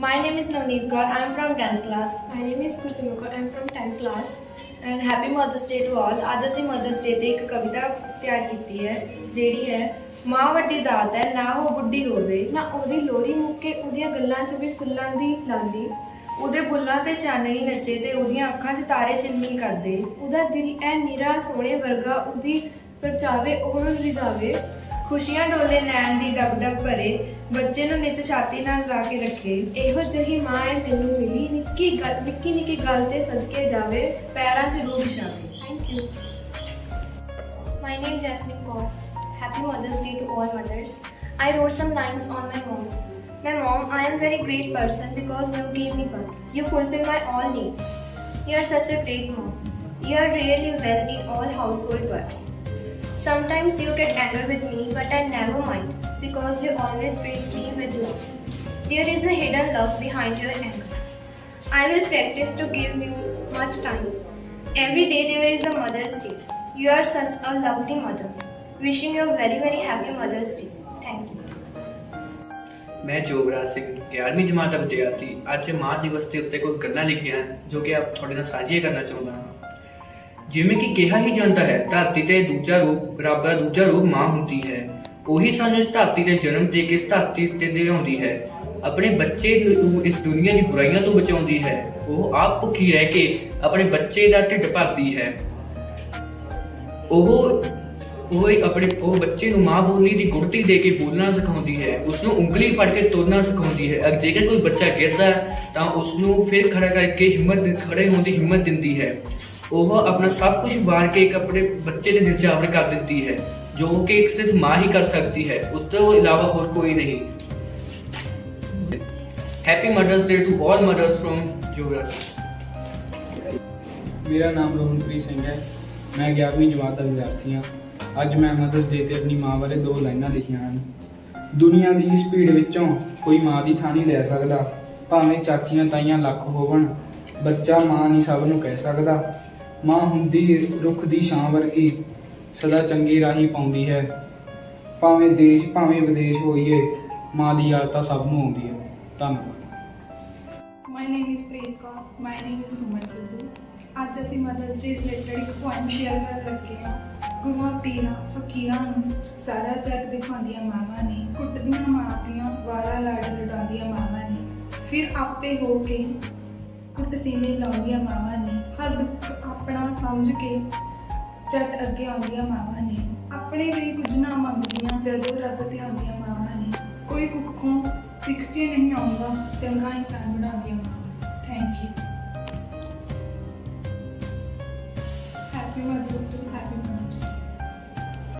My name is Navneet Kaur. I am from 10th class. My name is Kursimukar. I am from 10th class. And happy Mother's Day to all. ਅੱਜ ਅਸੀਂ Mother's Day ਤੇ ਇੱਕ ਕਵਿਤਾ ਤਿਆਰ ਕੀਤੀ ਹੈ ਜਿਹੜੀ ਹੈ ਮਾਂ ਵੱਡੀ ਦਾਤ ਹੈ ਨਾ ਉਹ ਬੁੱਢੀ ਹੋਵੇ ਨਾ ਉਹਦੀ ਲੋਰੀ ਮੁੱਕੇ ਉਹਦੀਆਂ ਗੱਲਾਂ 'ਚ ਵੀ ਫੁੱਲਾਂ ਦੀ ਲਾਲੀ ਉਹਦੇ ਬੁੱਲਾਂ ਤੇ ਚਾਨਣੀ ਨੱਚੇ ਤੇ ਉਹਦੀਆਂ ਅੱਖਾਂ 'ਚ ਤਾਰੇ ਚਿਲਮਿਲ ਕਰਦੇ ਉਹਦਾ ਦਿਲ ਐ ਨਿਰਾ ਸੋਹਣੇ ਵਰਗਾ ਉਹਦੀ ਪਰਚਾਵੇ ਉਹ ਰਿਜਾਵੇ ਖੁਸ਼ੀਆਂ ਡੋਲੇ ਨੈਣ ਦੀ ਡਬ ਡਬ ਭਰੇ ਬੱਚੇ ਨੂੰ ਨਿਤ ਛਾਤੀ ਨਾਲ ਲਾ ਕੇ ਰੱਖੇ ਇਹੋ ਜਿਹੀ ਮਾਂ ਐ ਮੈਨੂੰ ਮਿਲੀ ਨਿੱਕੀ ਗੱਲ ਨਿੱਕੀ ਨਿੱਕੀ ਗੱਲ ਤੇ ਸਦਕੇ ਜਾਵੇ ਪੈਰਾਂ 'ਚ ਰੂਹ ਵਿਛਾਵੇ thank you My name is Jasmine Kaur. Happy Mother's Day to all mothers. I wrote some lines on my mom. My mom, I am very great person because you gave me birth. You fulfill my all needs. You are such a great mom. You are really well in all household works. Sometimes you get angry with me, but I never mind because you always treat me with love. There is a hidden love behind your anger. I will practice to give you much time. Every day there is a Mother's Day. You are such a lovely mother. Wishing you a very very happy Mother's Day. Thank you. ਮੈਂ ਜੋਗਰਾਜ ਸਿੰਘ 11ਵੀਂ ਜਮਾਤ ਦਾ ਵਿਦਿਆਰਥੀ ਅੱਜ ਮਾਂ ਦਿਵਸ ਦੇ ਉੱਤੇ ਕੋਈ ਗੱਲਾਂ ਲਿਖੀਆਂ ਜੋ ਕਿ ਆਪ ਤੁਹਾਡੇ ਨਾਲ ਸਾਂਝੀਆਂ ਕਰਨਾ ਚਾਹੁੰਦਾ ਹਾਂ ਜਿਵੇਂ ਕਿ ਕਿਹਾ ਹੀ ਜਾਂਦਾ ਹੈ ਧਰਤੀ ਤੇ ਦੂਜਾ ਰੂਪ ਰੱਬ ਦਾ ਦੂਜਾ ਰੂਪ ਮਾਂ ਹੁੰਦੀ ਹੈ। ਉਹੀ ਸਾਨੂੰ ਇਸ ਧਰਤੀ ਤੇ ਜਨਮ ਦੇ ਕੇ ਇਸ ਧਰਤੀ ਤੇ ਲਿਆਉਂਦੀ ਹੈ। ਆਪਣੇ ਬੱਚੇ ਨੂੰ ਇਸ ਦੁਨੀਆ ਦੀ ਬੁਰਾਈਆਂ ਤੋਂ ਬਚਾਉਂਦੀ ਹੈ। ਉਹ ਆਪ ਭੁੱਖੀ ਰਹਿ ਕੇ ਆਪਣੇ ਬੱਚੇ ਦਾ ਢਿੱਡ ਭਰਦੀ ਹੈ। ਉਹ ਉਹ ਆਪਣੇ ਉਹ ਬੱਚੇ ਨੂੰ ਮਾਂ ਬੋਲੀ ਦੀ ਗੁੜਤੀ ਦੇ ਕੇ ਬੋਲਣਾ ਸਿਖਾਉਂਦੀ ਹੈ। ਉਸ ਨੂੰ ਉਂਗਲੀ ਫੜ ਕੇ ਤੁਰਨਾ ਸਿਖਾਉਂਦੀ ਹੈ। ਅਗਰ ਜੇਕਰ ਕੋਈ ਬੱਚਾ ਗਿਰਦਾ ਹੈ, ਤਾਂ ਉਸ ਨੂੰ ਫਿਰ ਖੜਾ ਕਰਕੇ ਹਿੰਮਤ ਖੜੇ ਹੋਣ ਦੀ ਹਿੰਮਤ ਦਿੰਦੀ ਹੈ। ਉਹ ਆਪਣਾ ਸਭ ਕੁਝ ਵਾਰ ਕੇ ਇੱਕ ਆਪਣੇ ਬੱਚੇ ਦੇ ਨਿਰਜਾਵਰ ਕਰ ਦਿੰਦੀ ਹੈ, ਜੋ ਕਿ ਇੱਕ ਸਿਰਫ ਮਾਂ ਹੀ ਕਰ ਸਕਦੀ ਹੈ, ਉਸ ਤੋਂ ਇਲਾਵਾ ਹੋਰ ਕੋਈ ਨਹੀਂ। Happy mother's day to all mothers from Jograj ਮੇਰਾ ਨਾਮ ਰੋਹਨਪ੍ਰੀਤ ਸਿੰਘ ਹੈ। ਮੈਂ 11ਵੀਂ ਜਮਾਤ ਦਾ ਵਿਦਿਆਰਥੀ ਹਾਂ। ਅੱਜ ਮੈਂ ਮਦਰਸ ਡੇ ਤੇ ਆਪਣੀ ਮਾਂ ਬਾਰੇ ਦੋ ਲਾਈਨਾਂ ਲਿਖੀਆਂ ਹਨ। ਦੁਨੀਆ ਦੀ ਇਸ ਭੀੜ ਵਿੱਚੋਂ ਕੋਈ ਮਾਂ ਦੀ ਥਾਂ ਨਹੀਂ ਲੈ ਸਕਦਾ। ਭਾਵੇਂ ਚਾਚੀਆਂ ਤਾਈਆਂ ਲੱਖ ਹੋਵਣ, ਬੱਚਾ ਮਾਂ ਨਹੀਂ ਸਭ ਨੂੰ ਕਹਿ ਸਕਦਾ। ਮਾਂ ਹੁੰਦੀ ਰੁੱਖ ਦੀ ਛਾਂ ਵਰਗੀ, ਸਦਾ ਚੰਗੀ ਰਾਹੀ ਪਾਉਂਦੀ ਹੈ। ਭਾਵੇਂ ਦੇਸ਼, ਭਾਵੇਂ ਵਿਦੇਸ਼ ਹੋਈਏ, ਮਾਂ ਦੀ ਯਾਦ ਤਾਂ ਸਭ ਨੂੰ ਆਉਂਦੀ ਹੈ। ਧੰਨਵਾਦ। My name is Preet Kaur my name is Human Sidhu ਅੱਜ ਅਸੀਂ ਮਦਰਸ ਡੇ ਰਿਲੇਟਡ ਇੱਕ ਪੋਇਮ ਸ਼ੇਅਰ ਕਰਨ ਲੱਗੇ ਹਾਂ। ਗੁਰੂਆਂ, ਪੀਰਾਂ, ਫਕੀਰਾਂ ਨੂੰ ਸਾਰਾ ਜੱਗ ਦਿਖਾਉਂਦੀਆਂ ਮਾਵਾਂ ਨੇ, ਕੁੱਟਦੀਆਂ ਮਾਰਦੀਆਂ, ਵਾਰਾ ਲਾੜ ਲੁਡਾਉਂਦੀਆਂ ਮਾਵਾਂ ਨੇ। ਫਿਰ ਆਪੇ ਹੋ ਕੇ ਕੁੱਟ ਸੀਨੇ ਲਾਉਂਦੀਆਂ ਮਾਵਾਂ ਨੇ। ਹਰ ਦੁੱਖ ਆਪਣਾ ਸਮਝ ਕੇ ਝਟ ਅੱਗੇ ਆਉਂਦੀਆਂ ਮਾਵਾਂ ਨੇ। ਆਪਣੇ ਲਈ ਕੁਝ ਨਾ ਮੰਗਦੀਆਂ, ਜਦੋਂ ਰੱਬ ਤੇ ਆਉਂਦੀਆਂ ਮਾਵਾਂ ਨੇ। ਕੋਈ ਕੁੱਖੋਂ ਸਿੱਖ ਕੇ ਨਹੀਂ ਆਉਂਦਾ, ਚੰਗਾ ਇਨਸਾਨ ਬਣਾਉਂਦੀਆਂ ਮਾਵਾਂ। Thank you